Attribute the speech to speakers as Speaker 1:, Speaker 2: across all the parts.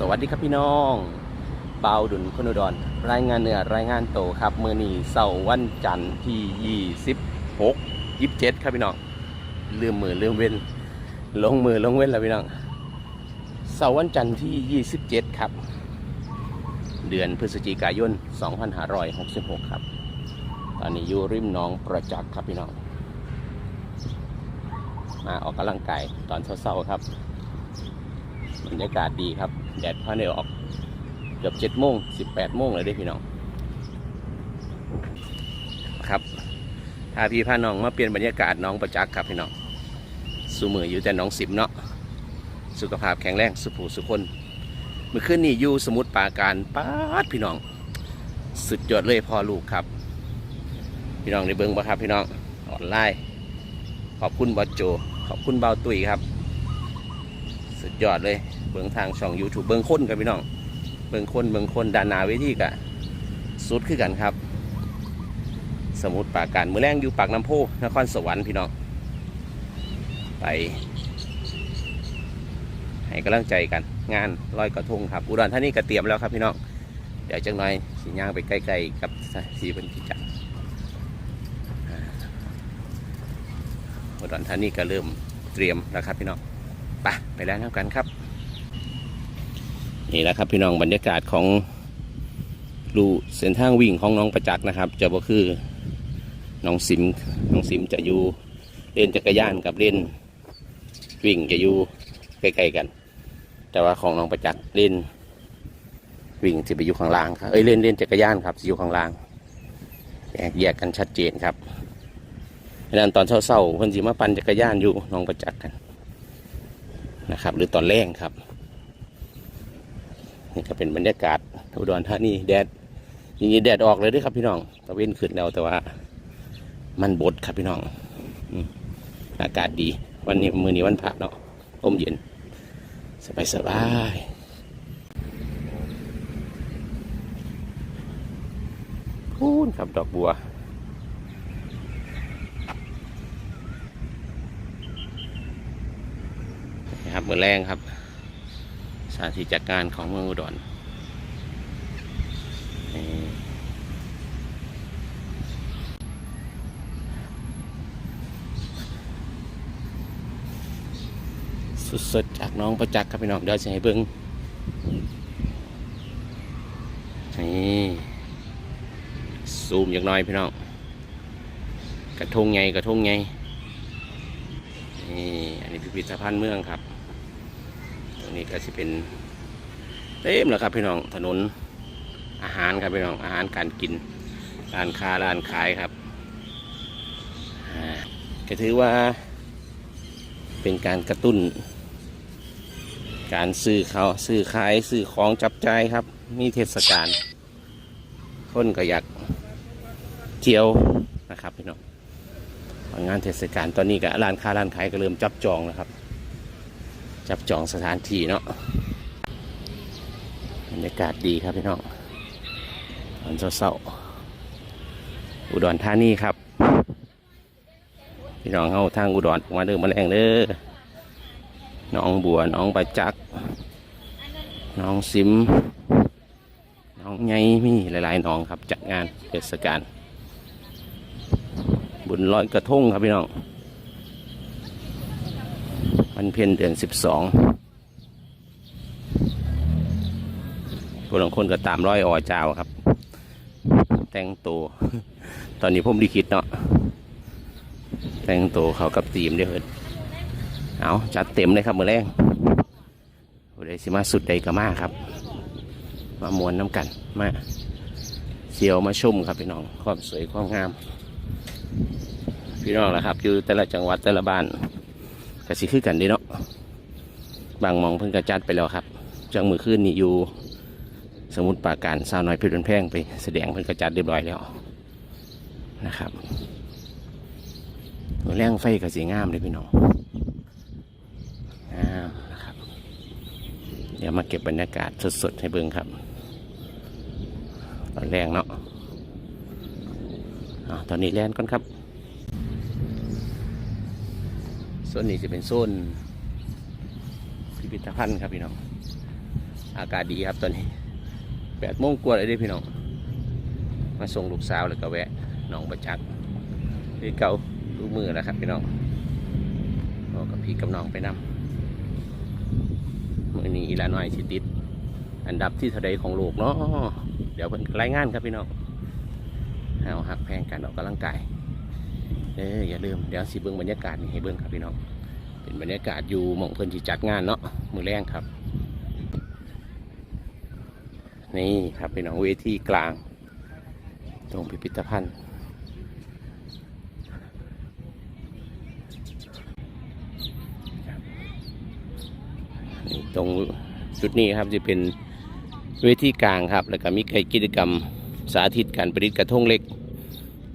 Speaker 1: สวัสดีครับพี่น้องเปาดุลคนอุดรรายงานเหนือรายงานโตครับเมือนีเสาร์วันจันทร์ที่ 26 27 ครับพี่น้องลืมมือลืมเว้นลงมือลงเว้นแล้วพี่น้องเสาร์วันจันทร์ที่ 27 ครับ เดือนพฤศจิกายน 2566 ครับ ตอนนี้อยู่ริมหน้องประจักษ์ครับพี่น้องมาออกกำลังกายตอนเช้าๆครับ บรรยากาศดีครับ แดดพาเนออก เกือบเจ็ดโมงสิบแปดโมงเลยเด้พี่น้อง ครับพาพี่พาน้องมาเปลี่ยนบรรยากาศน้องประจักษ์ครับพี่น้องสูมืออยู่แต่น้องสิบเนาะ สุขภาพแข็งแรงสุภูสุคนเมื่อคืนนี้อยู่สมุทรปราการป้าดพี่น้อง สุดยอดเลยพ่อลูกครับ พี่น้องในเบิ้งบ่ครับพี่น้องออนไลน์ขอบคุณบอสโจ ขอบคุณเบาตุยครับ สุดยอดเลยเบื้องทางช่อง YouTube เบื้องค้นกับพี่น้อง เบื้องค้นเบื้องค้นดานนาเวทีกะสุดขึ้นกันครับ สมุทรปากการมือแรงอยู่ปากน้ำโพนครสวรรค์พี่น้อง ไป ให้กำลังใจกัน งานลอยกระทงครับ อุดรธานีก็เตรียมแล้วครับพี่น้อง เดี๋ยวจังหน่อยสิย่างไปใกล้ๆกับสีเป็นที่จัดอุดรธานีก็เริ่มเตรียมแล้วครับพี่น้อง ไปไปแล้วน้ำกันครับ นี่แหละครับพี่น้องบรรยากาศของรูเส้นทางวิ่งของน้องประจักษ์นะครับ จะก็คือน้องสิมน้องสิมจะอยู่เล่นจักรยานกับเล่นวิ่งจะอยู่ใกล้ๆกัน แต่ว่าของน้องประจักษ์เล่นวิ่งจะไปอยู่ข้างล่างครับเอ้ยเล่นเล่นจักรยานครับจะอยู่ข้างล่างแยกแยกกันชัดเจนครับดังนั้นตอนเช้าๆเพิ่นสิมาปั่นจักรยานอยู่น้องประจักษ์กัน นะครับ หรือตอนแรกครับ นี่ก็เป็นบรรยากาศอุดรธานีแดดอย่างนี้แดดออกเลยด้วยครับพี่น้องตะเว้นขึ้นแล้วแต่ว่า มันบดครับพี่น้องอากาศดี วันนี้มือนี้วันพระเนาะลมเย็น สบายสบายพูนครับดอกบัว นะครับ มือแรงครับ สถานที่จัดการของเมืองอุดรสุดๆจากน้องประจักษ์ครับพี่น้องเดี๋ยวจะให้เบิ้งนี่ซูมอย่างน้อยพี่น้องกระทงไงกระทงไงนี่อันนี้พิพิธภัณฑ์เมืองครับ นี้ก็จะเป็นเต็มแล้วครับพี่น้องถนนอาหารครับพี่น้องอาหารการกินร้านค้าร้านขายครับก็ถือว่าเป็นการกระตุ้น การซื้อเขาซื้อขายซื้อของจับใจครับมีเทศกาลคนก็อยากเที่ยวนะครับพี่น้องงานเทศกาลตอนนี้ก็ร้านค้าร้านขายก็เริ่มจับจองแล้วครับ จับจองสถานที่เนาะบรรยากาศดีครับพี่น้องตอนเศร้าๆอุดรธานีครับ พี่น้องเข้าทางอุดรมาเดินมาแรงเด้อน้องบัวน้องใบจักน้องซิม น้องไงมีหลายๆน้องครับจัดงานเทศกาลบุญลอยกระทงครับพี่น้อง วันเพ็ญเดือนสิบสองพวกบางคนก็ตามร้อยออเจ้าครับ แต่งตัว ตอนนี้ผมดีคิดเนาะ แต่งตัวเขากับทีมเด้อเพิ่นเอาจัดเต็มเลยครับมือแรงผู้ใดสิมาสุดใดก็มาครับ มามวนน้ำกันมาเที่ยวมาชุ่มครับพี่น้อง ความสวยความงาม พี่น้องนะครับอยู่แต่ละจังหวัดแต่ละบ้าน ก็สิคือกันเดีเนาะบางมองเพิ่งกระจัดไปแล้วครับจังมือขึ้นนี่อยู่สมุดปราการสาวน้อยเพชรบุญแพงไปแสดงเพิ่งกระจัดเรียบร้อยแล้วนะครับตัวแรงไฟก็สีงามเลยพี่น้องงามนะครับ เดี๋ยวมาเก็บบรรยากาศสดๆให้เบิ่งครับตอนแรงเนาะอ่าตอนนี้แลนก่อนครับ โซนนี้จะเป็นโซนพิพิธภัณฑ์ครับพี่น้อง อากาศดีครับตอนนี้แปดโมงกว่าเลยด้พี่น้อง มาส่งลูกสาวแล้วก็แวะน้องประจักษ์ที่เก่าลูกมือแล้วครับพี่น้องบอกกับพี่กับน้องไปนำมือนี้อีลาน้อยสิติด อันดับที่เท่าใดของโลกเนาะเดี๋ยวเพิ่นรายงานครับพี่น้องเอาหักแพงกันออกกำลังกาย เอออย่าลืมเดี๋ยวสิเบิ่งบรรยากาศนี่ให้เบิ่งครับพี่น้องเป็นบรรยากาศอยู่หม่องเพิ่นที่จัดงานเนาะมือแรงครับ นี่ครับพี่น้องเวทีกลาง ตรงพิพิธภัณฑ์ตรงจุดนี้ครับจะเป็นเวทีกลางครับ แล้วก็มีกิจกรรมสาธิตการประดิษฐ์กระทงเล็ก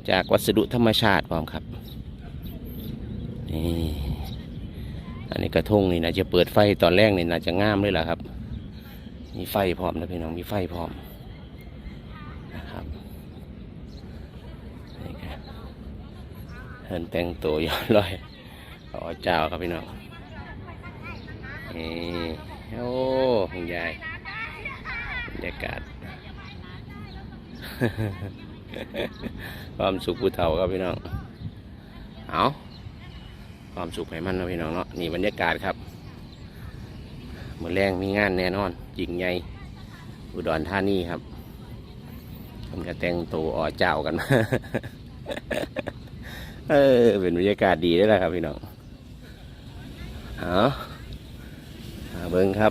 Speaker 1: จากวัสดุธรรมชาติพร้อมครับนี่อันนี้กระทงนี่นะจะเปิดไฟตอนแรกนี่น่าจะงามเลยล่ะครับ มีไฟพร้อมนะพี่น้องมีไฟพร้อมนะครับนี่ครับเห็นแต่งตัวย้อนลอยอ๋อเจ้าครับพี่น้องนี่โอ้คุณยายบรรยากาศ ความสุขผู้เฒ่าครับพี่น้อง เอาความสุขให้มันนะพี่น้องเนาะ นี่บรรยากาศครับเมื่อแรงมีงานแน่นอนจิงใหญ่อุดรธานีครับมันก็แต่งตัวอ่อเจ้ากันเออ เป็นบรรยากาศดีได้แล้วครับพี่น้องเอามาเบิ้งครับ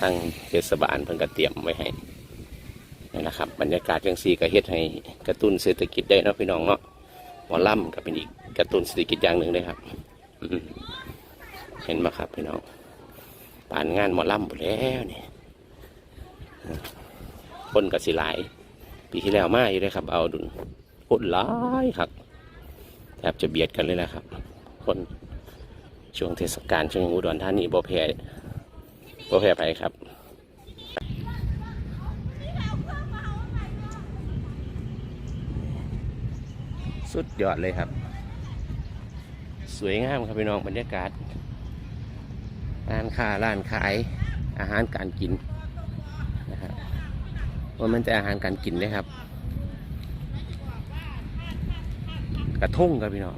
Speaker 1: ทางเทศบาลเพิ่นก็เตรียมไว้ให้นี่นะครับ บรรยากาศจังซีก็เฮ็ดให้กระตุ้นเศรษฐกิจได้เนาะพี่น้องเนาะหมอลำก็เป็นอีกกระตุ้นเศรษฐกิจอย่างหนึ่งเลยครับเห็นไหมครับพี่น้องป่านงานหมอลำหมดแล้วนี่คนก็สิหลาย ปีที่แล้วมาอยู่เลยครับ เอาดุนคนหลายครับแทบจะเบียดกันเลยนะครับ คนช่วงเทศกาลช่วงอุดรธานีบ่แพ้ บ่แพ้ไปครับสุดยอดเลยครับ สวยงามครับพี่น้องบรรยากาศ ร้านค้าร้านขายอาหารการกินนะครับว่ามันจะอาหารการกินเลยครับ กระทงครับพี่น้อง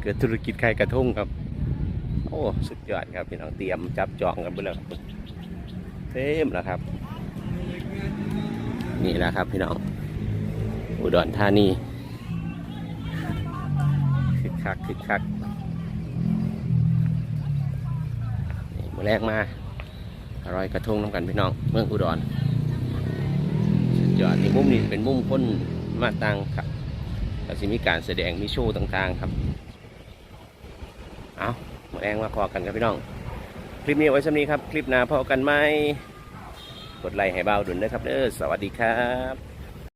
Speaker 1: เกิดธุรกิจใครกระทงครับ โอ้สุดยอดครับพี่น้องเตรียมจับจองกันไปแล้วครับเต็มแล้วครับ นี่แหละครับพี่น้อง อุดรธานีคึกคักคึกคักนี่มาแรกมาอร่อยกระทงน้ำกันพี่น้องเมืองอุดรสุดยอดนี่มุมนี้เป็นมุมคนมาตังครับก็จะมีการแสดงมีโชว์ต่างๆครับ เอา มาแรงมาพอกันครับพี่น้อง คลิปนี้ไว้สำนี้ครับ คลิปหน้าพอกันไหมกดไลค์ให้เบาดุนนะครับเด้อสวัสดีครับ